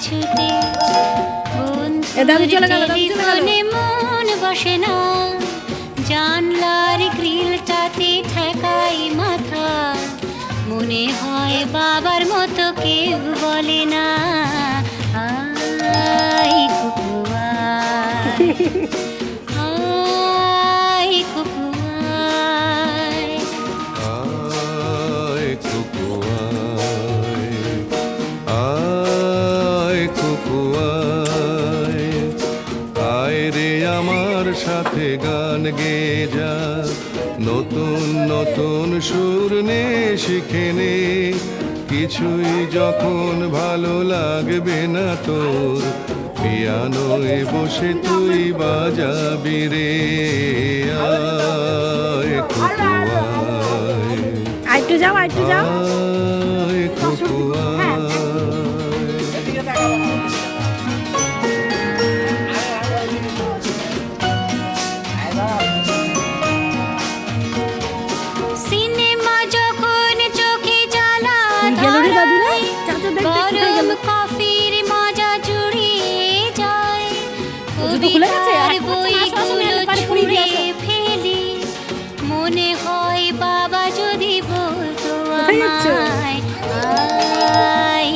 ছুটে মন বসে না। জানলার গ্রিলটাতে ঠেকাই মাথা। মনে হয় বাবার মতো কেউ বলে না। আই কুকুয়া কিছুই যখন ভালো লাগবে না তোর, পিয়ানোয় বসে তুই বাজাবি রে। আয় একটু যাও একটু যাও। বইগুলো ছুঁড়ে ফেলি। মনে হয় বাবা যদি বলতো? আমায় আই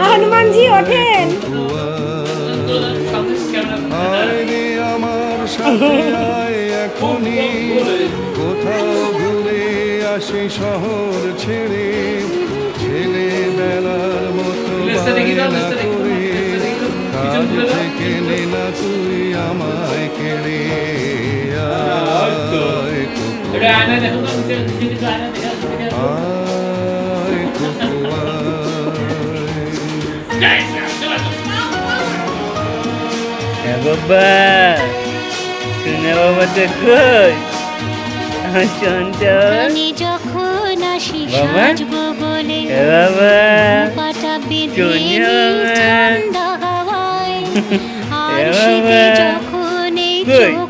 হনুমানজি ওঠেন। আমার সাথে এখনই কোথাও ঘুরে আসি শহর ছেড়ে ছেলে বেলার মতো বায়না করে। কাজ থেকে নে তুই আমায় কেড়ে। আয় রাম এ বাবা। শুনে বাবা তো কই আমার চঞ্চল আমি যখন আসি? সাজবো বলে বাবা পাটা বেঁধে চুনিয়া নিই আমার। ঠান্ডা হাওয়ায় আর শীতে যখন এই চোখ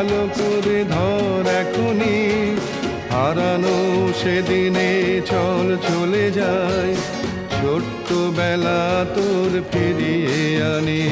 ভালো করে ধর এখনই হারানো সেদিনে চল চলে যায়। ছোট্ট বেলা তোর ফিরিয়ে আনি।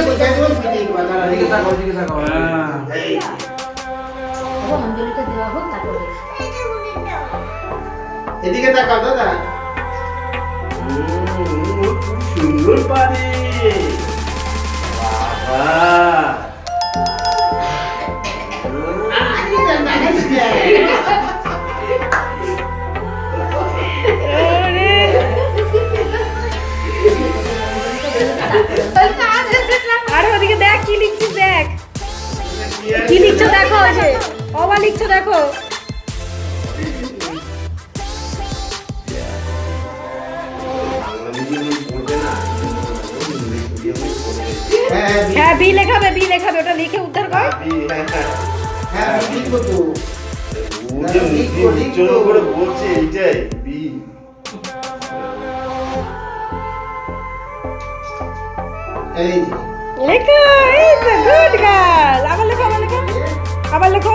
বুঝাই দেবো, তুমি দেখবা, এদিকে তাকাও। হ্যাঁ, এই। এদিকে তাকাও দাদা খুব সুন্দর পারে বাবা লেখাবে বি লেখাবে ওটা লিখে উদ্ধার কর। হ্যাঁ লিখব। তো। ও যে মুখে উচ্চারণ করে বলছে এইটাই বি। লেখো এই তো গুড গার্ল আবার লেখো আবার লেখো। আবার লেখো।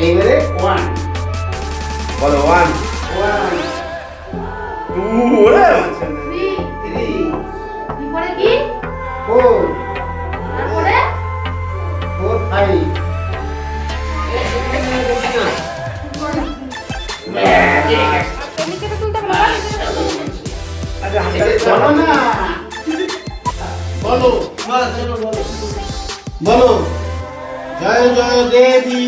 এইবারে ওয়ান বলো ওয়ান ওয়ান টু ওরে বলো বলো? জয় জয় দেবী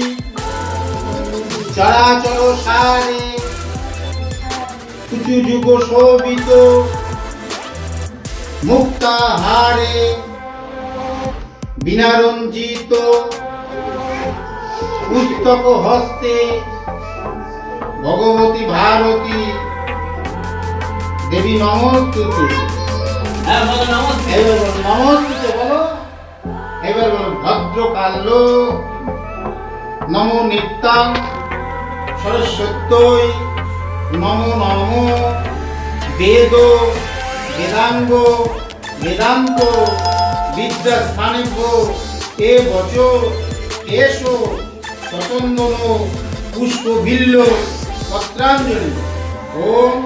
চরাচর সারে কিছু যুগ শোভিত মুক্তাহারে বিনারঞ্জিত পুস্তক হস্তে ভগবতী ভারতী দেবী নমস্তুতে। হ্যাঁ বলো। নমস্তে বলো। এবার বলো, ভদ্রকাল্য, নমো নিত্যাং সরস্বত্যই নমো নম বেদ বেদাঙ্গ বেদান্ত বিদ্যাস্থানিভ্য, এ বচ, এসো সচন্দন পুষ্প বিল্ল পত্রাঞ্জলি। ওম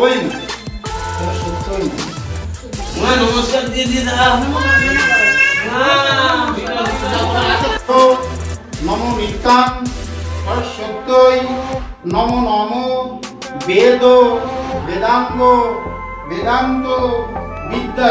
ওম সরস্বত্যই নমস্কার দিয়ে দিয়ে দাও নম নিত্যাং সত্যই নম নম বেদ বেদাঙ্গ বেদান্ত বিদ্যা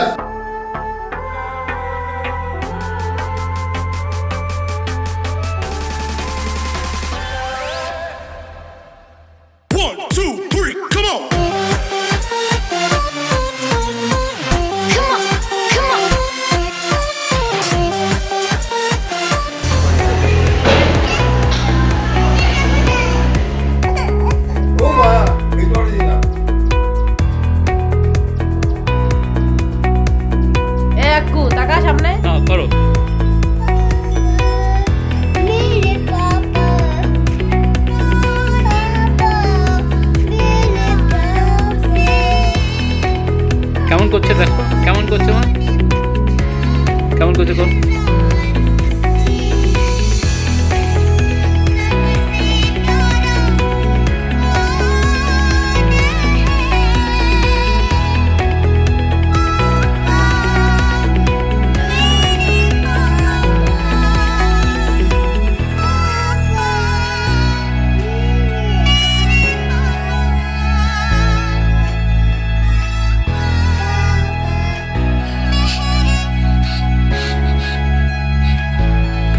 কেমন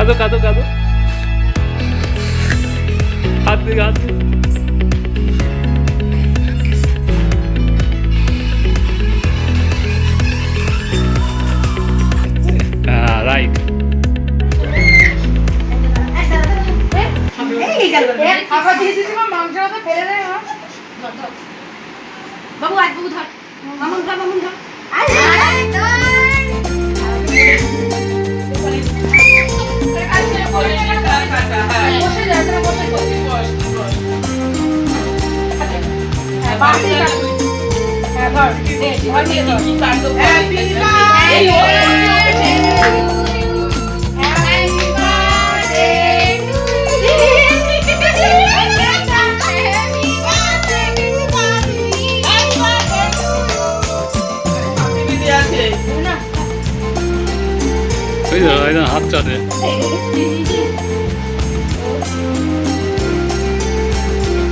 কাঁদো কাঁদো কাঁদো। হাত দিকে হাত। বাবু আজ ধর। মামুন ধর মামুন ধর। এই যে একজন হাত চাটে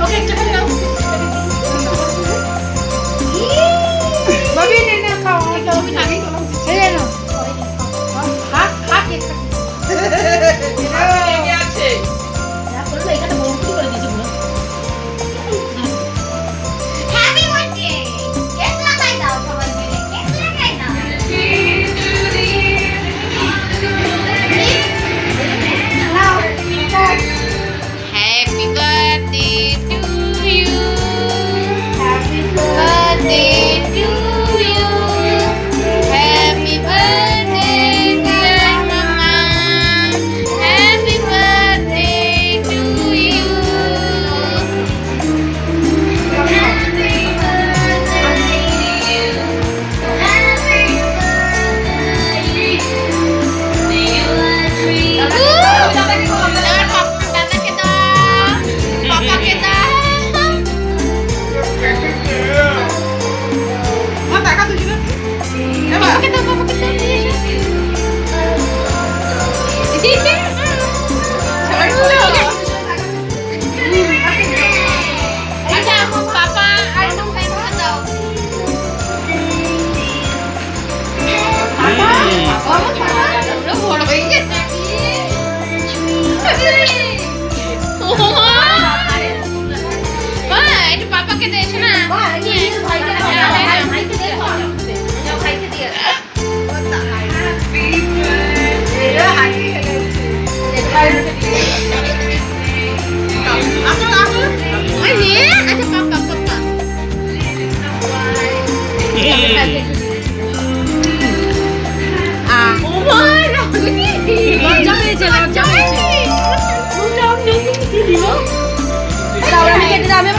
ওকে আছে।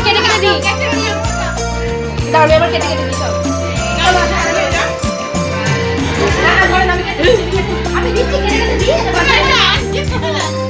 কেটে কেটে দিই। দাঁড়াবে এবার কেটে কেটে দিই সব হ্যাঁ, আমি দিচ্ছি। কেটে কেটে দিই